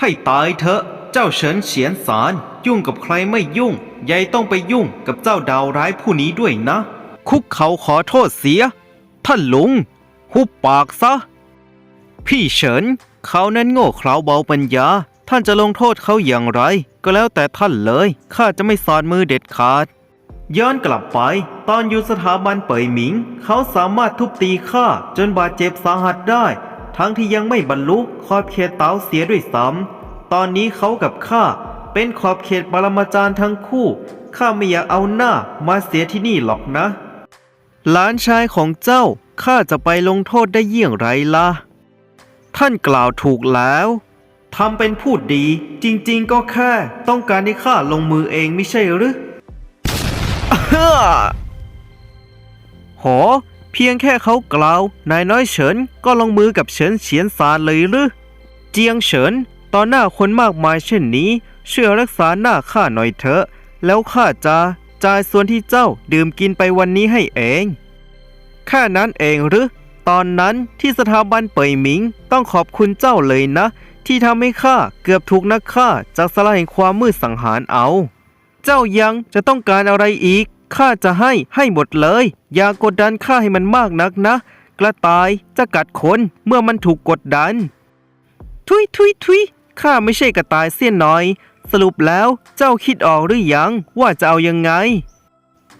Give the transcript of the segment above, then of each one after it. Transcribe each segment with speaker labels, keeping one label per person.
Speaker 1: ให้ตายเถอะ เจ้าเฉินเฉียนสาร ยุ่งกับใครไม่ยุ่งยายต้องไปยุ่งกับเจ้าดาวร้ายผู้นี้ด้วยนะ คุกเขาขอโทษเสีย ท่านลุง หุบปากซะ พี่เฉิน เขานั้นโง่เขลาเบาปัญญา ท่านจะลงโทษเขาอย่างไร ก็แล้วแต่ท่านเลย ข้าจะไม่สอนมือเด็ดขาด ย้อนกลับไป ตอนอยู่สถาบันเป่ยหมิง เขาสามารถทุบตีข้าจนบาดเจ็บสาหัสได้ ทั้งที่ยังไม่บรรลุขอบเขตเต๋าเสียด้วยซ้ำตอนนี้เขากับข้าเป็นขอบเขตปรมาจารย์ทั้งคู่ข้าไม่อยากเอาหน้ามาเสียที่นี่หรอกนะ หลานชายของเจ้าข้าจะไปลงโทษได้เยี่ยงไรล่ะ ท่านกล่าวถูกแล้วทำเป็นพูดดี จริงๆก็แค่ต้องการให้ข้าลงมือเองไม่ใช่หรือโห เพียงแค่เขากล่าว นายน้อยเฉินก็ลงมือกับเฉินเฉียนซานเลยหรือเจียงเฉินต่อหน้าคนมากมายเช่นนี้ช่วยรักษาหน้าข้าหน่อยเถอะ แล้วข้าจะจ่ายส่วนที่เจ้าดื่มกินไปวันนี้ให้เองแค่นั้นเองหรือ ตอนนั้นที่สถาบันเป่ยหมิงต้องขอบคุณเจ้าเลยนะ ที่ทำให้ข้าเกือบถูกนักฆ่าจากสลายแห่งความมืดสังหารเอา เจ้ายังจะต้องการอะไรอีก ข้าจะให้ให้หมดเลย อย่ากดดันข้าให้มันมากนักนะ กระต่ายจะกัดคนเมื่อมันถูกกดดัน ทุยทุยทุยข้าไม่ใช่กระต่ายเสี้ยนน้อย สรุปแล้วเจ้าคิดออกหรือยังว่าจะเอายังไง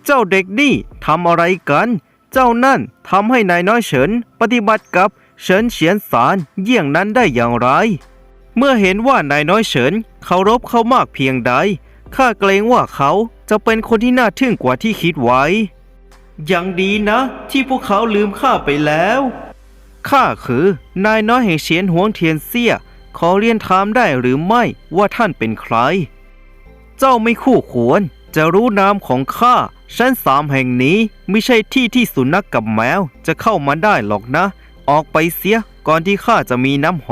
Speaker 1: เจ้าเด็กนี่ทำอะไรกัน เจ้านั่นทำให้นายน้อยเฉินปฏิบัติกับเฉินเฉียนสารเยี่ยงนั้นได้อย่างไร เมื่อเห็นว่านายน้อยเฉินเคารพเขามากเพียงใดข้าเกรงว่าเขา จะเป็นคนที่น่าทึ่งกว่าที่คิดไว้ ยังดีนะ ที่พวกเขาลืมข้าไปแล้วข้าคือนายน้อยแห่งเฉียนหวงเทียนเซี่ย ขอเรียนถามได้หรือไม่ว่าท่านเป็นใคร เจ้าไม่คู่ควรจะรู้นามของข้าชั้นสามแห่งนี้ไม่ใช่ที่ที่สุนัขกกับแมวจะเข้ามาได้หรอกนะ ออกไปเสียก่อนที่ข้าจะมีน้ำโห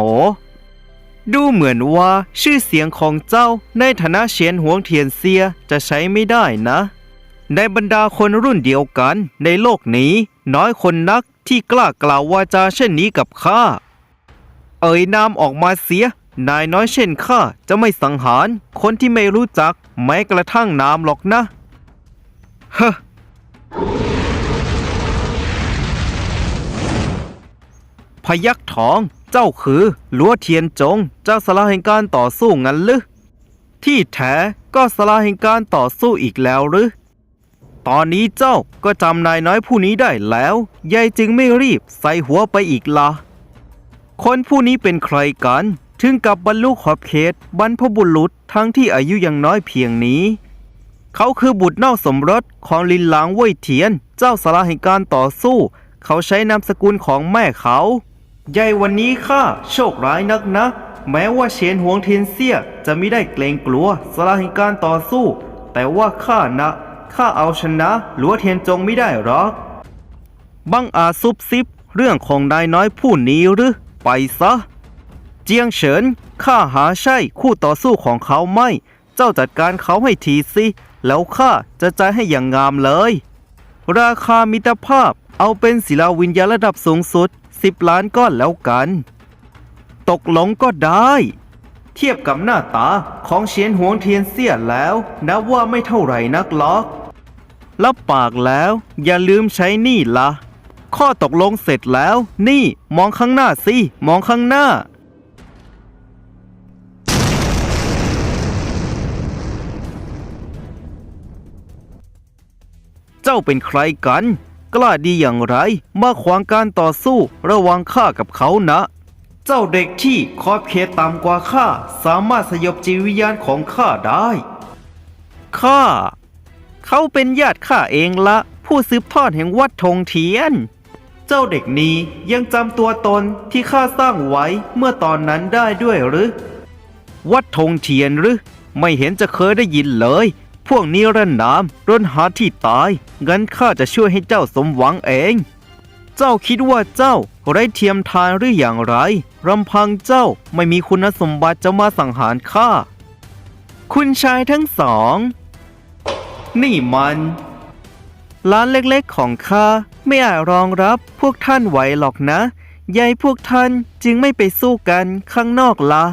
Speaker 1: ดูเหมือนว่าชื่อเสียงของเจ้าในฐานะเฉียนหวงเทียนเซียจะใช้ไม่ได้นะ ในบรรดาคนรุ่นเดียวกันในโลกนี้ น้อยคนนักที่กล้ากล่าววาจาเช่นนี้กับข้า เอ่ยนามออกมาเสีย นายน้อยเช่นข้าจะไม่สังหารคนที่ไม่รู้จักแม้กระทั่งนามหรอกนะเฮ้พยักทอง เจ้าคือลัวเทียนจงเจ้าสลาแห่งการต่อสู้งั้นหรือที่แท้ก็สลาแห่งการต่อสู้อีกแล้วหรือตอนนี้เจ้าก็จำนายน้อยผู้นี้ได้แล้วยายจึงไม่รีบใส่หัวไปอีกละคนผู้นี้เป็นใครกัน ถึงกับบรรลุขอบเขตบรรพบุรุษทั้งที่อายุยังน้อยเพียงนี้ เขาคือบุตรนอกสมรสของลินหลางเว่ยเทียน เจ้าสาราแห่งการต่อสู้ เขาใช้นามสกุลของแม่เขา ยายวันนี้ข้าโชคร้ายนักนะ แม้ว่าเฉียนหวงเทียนเซี่ยจะไม่ได้เกรงกลัวสาราแห่งการต่อสู้ แต่ว่าข้านะข้าเอาชนะหลัวเทียนจงไม่ได้หรอกบังอาซุบซิบ เรื่องของนายน้อยผู้นี้หรือ ไปซะ เจียงเฉินข้าหาใช่คู่ต่อสู้ของเขาไม่ เจ้าจัดการเขาให้ทีสิแล้วข้าจะจ่ายให้อย่างงามเลย ราคามิตรภาพเอาเป็นศิลาวิญญาณระดับสูงสุด 10 ล้านก้อนแล้วกัน ตกลงก็ได้ เทียบกับหน้าตาของเฉียนหวงเทียนเสียแล้วนับว่าไม่เท่าไหร่นักหรอกรับปากแล้วอย่าลืมใช้นี่ละข้อตกลงเสร็จแล้ว นี่มองข้างหน้าสิ มองข้างหน้า เจ้าเป็นใครกัน กล้าดีอย่างไร มาขวางการต่อสู้ระหว่างข้ากับเขานะ เจ้าเด็กที่ขอบเขตต่ำกว่าข้าสามารถสยบจิตวิญญาณของข้าได้ข้าเขาเป็นญาติข้าเองละ ผู้สืบทอดแห่งวัดธงเทียน เจ้าเด็กนี้ยังจำตัวตนที่ข้าสร้างไว้เมื่อตอนนั้นได้ด้วยหรือ วัดธงเทียนหรือ ไม่เห็นจะเคยได้ยินเลย พวกนี้ระนามร่นหาที่ตาย งั้นข้าจะช่วยให้เจ้าสมหวังเอง เจ้าคิดว่าเจ้าไร้เทียมทานหรืออย่างไรรำพังเจ้าไม่มีคุณสมบัติจะมาสังหารข้า คุณชายทั้งสอง นี่มัน ร้านเล็กๆของข้าไม่อาจรองรับพวกท่านไหวหรอกนะยายพวกท่านจึงไม่ไปสู้กันข้างนอกล่ะ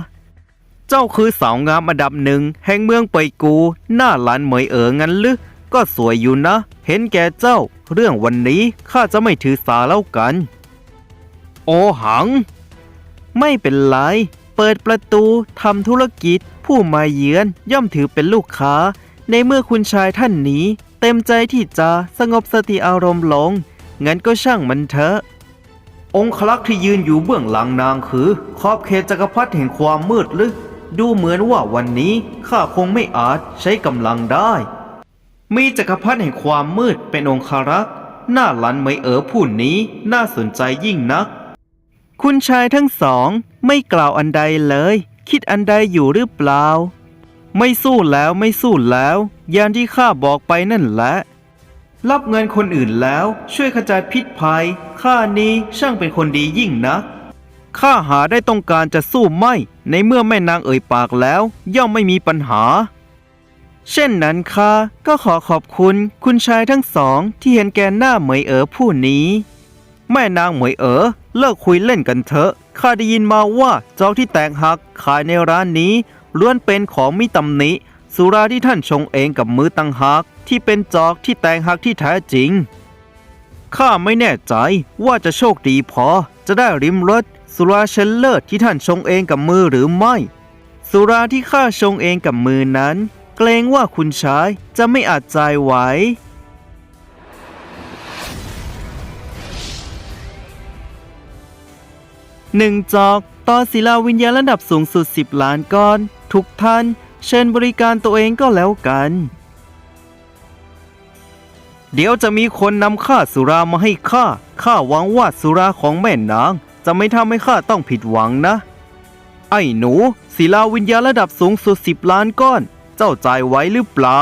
Speaker 1: เจ้าคือสาวงามอันดับหนึ่งแห่งเมืองไปกู หน้าหลานเหมยเอ๋องั้นหรือก็สวยอยู่นะ เห็นแก่เจ้า เรื่องวันนี้ข้าจะไม่ถือสาแล้วกัน โอหัง ไม่เป็นไร เปิดประตูทำธุรกิจ ผู้มาเยือนย่อมถือเป็นลูกค้า ในเมื่อคุณชายท่านนี้ เต็มใจที่จะสงบสติอารมณ์ลง งั้นก็ช่างมันเถอะ องคลักษ์ที่ยืนอยู่เบื้องหลังนางคือ ขอบเขตจักรพรรดิแห่งความมืดลึก ดูเหมือนว่าวันนี้ข้าคงไม่อาจใช้กำลังได้ มีจักรพรรดิแห่งความมืดเป็นองครักษ์หน้าหลันเหมเอ๋อผู้นี้น่าสนใจยิ่งนัก คุณชายทั้งสองไม่กล่าวอันใดเลย คิดอันใดอยู่หรือเปล่า ไม่สู้แล้วไม่สู้แล้วอย่างที่ข้าบอกไปนั่นแหละรับเงินคนอื่นแล้วช่วยขจัดพิษภัย ข้านี้ช่างเป็นคนดียิ่งนักข้าหาได้ต้องการจะสู้ไม่ ในเมื่อแม่นางเอ่ยปากแล้ว ย่อมไม่มีปัญหา เช่นนั้นข้าก็ขอขอบคุณคุณชายทั้งสองที่เห็นแก่หน้าเหมยเอ๋อผู้นี้ แม่นางเหมยเอ๋อเลิกคุยเล่นกันเถอะข้าได้ยินมาว่าจอกที่แตกหักขายในร้านนี้ล้วนเป็นของมีตำหนิสุราที่ท่านชงเองกับมือตังหักที่เป็นจอกที่แตกหักที่แท้จริงข้าไม่แน่ใจว่าจะโชคดีพอจะได้ริมรส สุราเชลเลอร์ที่ท่านชงเองกับมือหรือไม่ สุราที่ข้าชงเองกับมือนั้น เกรงว่าคุณชายจะไม่อาจใจไหวหนึ่งจอกต่อศิลาวิญญาณระดับสูงสุด 10 ล้านก้อน ทุกท่านเชิญบริการตัวเองก็แล้วกัน เดี๋ยวจะมีคนนำข้าสุรามาให้ข้า ข้าหวังว่าสุราของแม่นาง จะไม่ทำให้ข้าต้องผิดหวังนะ ไอ้หนู ศิลาวิญญาณระดับสูงสุด10ล้านก้อน เจ้าจ่ายไว้หรือเปล่า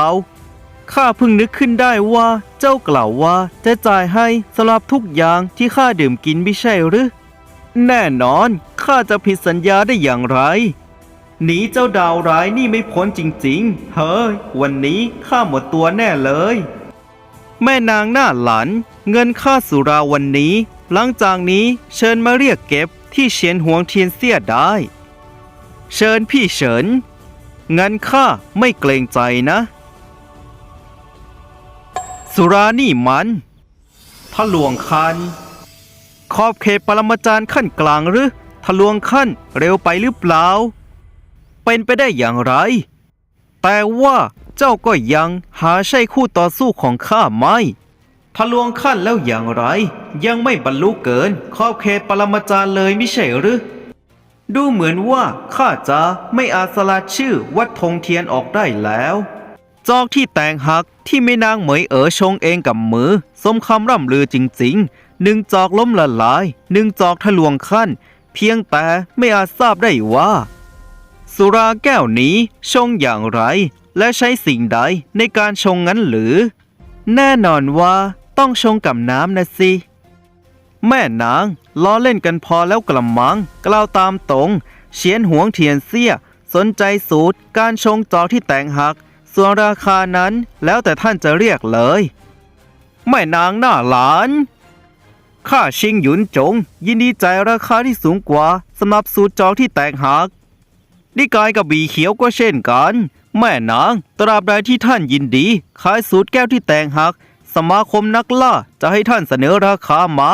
Speaker 1: ข้าเพิ่งนึกขึ้นได้ว่า เจ้ากล่าวว่าจะจ่ายให้สำหรับทุกอย่างที่ข้าดื่มกินไม่ใช่หรือ แน่นอน ข้าจะผิดสัญญาได้อย่างไร หนีเจ้าดาวร้ายนี่ไม่พ้นจริงๆ เฮ้ย วันนี้ข้าหมดตัวแน่เลย แม่นางหน้าหลัน เงินค่าสุราวันนี้ หลังจากนี้เชิญมาเรียกเก็บที่เฉียนหวงเทียนเสียได้ เชิญพี่เฉิน งั้นข้าไม่เกรงใจนะ สุรานี่มันทะลวงคัน ขอบเขตปรมาจารย์ขั้นกลางหรือทะลวงขั้นเร็วไปหรือเปล่า เป็นไปได้อย่างไร แต่ว่าเจ้าก็ยังหาใช่คู่ต่อสู้ของข้าไม่ ทะลวงขั้นแล้วอย่างไร ยังไม่บรรลุเกิน ขอบเขตปรมาจารย์เลยไม่ใช่หรือ ดูเหมือนว่าข้าจะไม่อาจสลัดชื่อวัดธงเทียนออกได้แล้ว จอกที่แต่งหักที่ไม่นางเหมยเอ๋อชงเองกับมือ สมคำร่ำลือจริงๆหนึ่งจอกล้มละลายหนึ่งจอกทะลวงขั้น เพียงแต่ไม่อาจทราบได้ว่า สุราแก้วนี้ชงอย่างไร และใช้สิ่งใดในการชงงั้นหรือ แน่นอนว่า ต้องชงกับน้ำนะสิ แม่นางล้อเล่นกันพอแล้วกระมัง กล่าวตามตรง เฉียนหวงเทียนเสี้ย สนใจสูตร การชงจอกที่แต่งหัก ส่วนราคานั้นแล้วแต่ท่านจะเรียกเลย แม่นางหน้าหลานข้าชิงหยุนจง ยินดีจ่ายราคาที่สูงกว่าสำหรับสูตรจอกที่แตกหักนิกายกับบีเขียวก็เช่นกัน แม่นาง ตราบใดที่ท่านยินดี ขายสูตรแก้วที่แตกหัก สมาคมนักล่าจะให้ท่านเสนอราคามา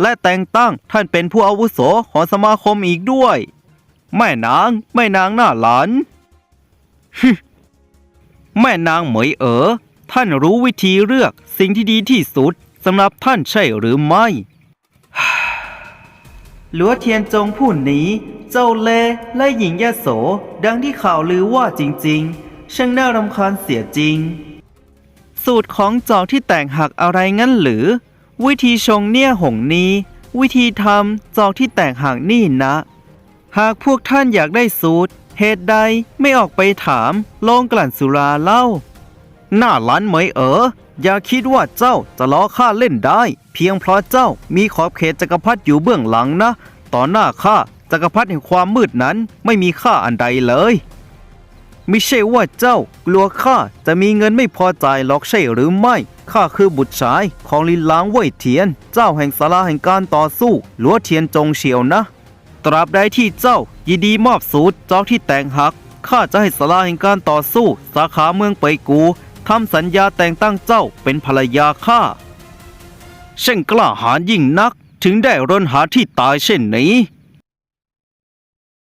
Speaker 1: และแต่งตั้งท่านเป็นผู้อาวุโสของสมาคมอีกด้วย แม่นางแม่นางหน้าหลานแม่นางเหมยเอ๋อท่านรู้วิธีเลือกสิ่งที่ดีที่สุดสำหรับท่านใช่หรือไม่หลัวเทียนจงผู้นี้ เจ้าเลและหญิงยโส ดังที่ข่าวลือว่าจริง ๆ ช่างน่ารำคาญเสียจริง สูตรของจอกที่แต่งหักอะไรงั้นหรือ วิธีชงเนี่ยหงนี้ วิธีทำจอกที่แต่งหักนี่นะ หากพวกท่านอยากได้สูตร เหตุใดไม่ออกไปถามโรงกลั่นสุราเล่า หน้าล้านเหมเอ๋ออย่าคิดว่าเจ้าจะล้อข้าเล่นได้ เพียงเพราะเจ้ามีขอบเขตจักรพรรดิอยู่เบื้องหลังนะ ต่อหน้าข้าจักรพรรดิแห่งความมืดนั้นไม่มีค่าอันใดเลย ไม่ใช่ว่าเจ้ากลัวข้าจะมีเงินไม่พอจ่ายหรอกใช่หรือไม่ ข้าคือบุตรชายของลินล้างเว่ยเทียน เจ้าแห่งสาราแห่งการต่อสู้ลัวเทียนจงเฉียวนะ ตราบใดที่เจ้ายินดีมอบสูตรจอกที่แต่งหัก ข้าจะให้สลาแห่งการต่อสู้ สาขาเมืองไปกูทำสัญญาแต่งตั้งเจ้าเป็นภรรยาข้าเช่างกล้าหาญยิ่งนัก ถึงได้รนหาที่ตายเช่นนี้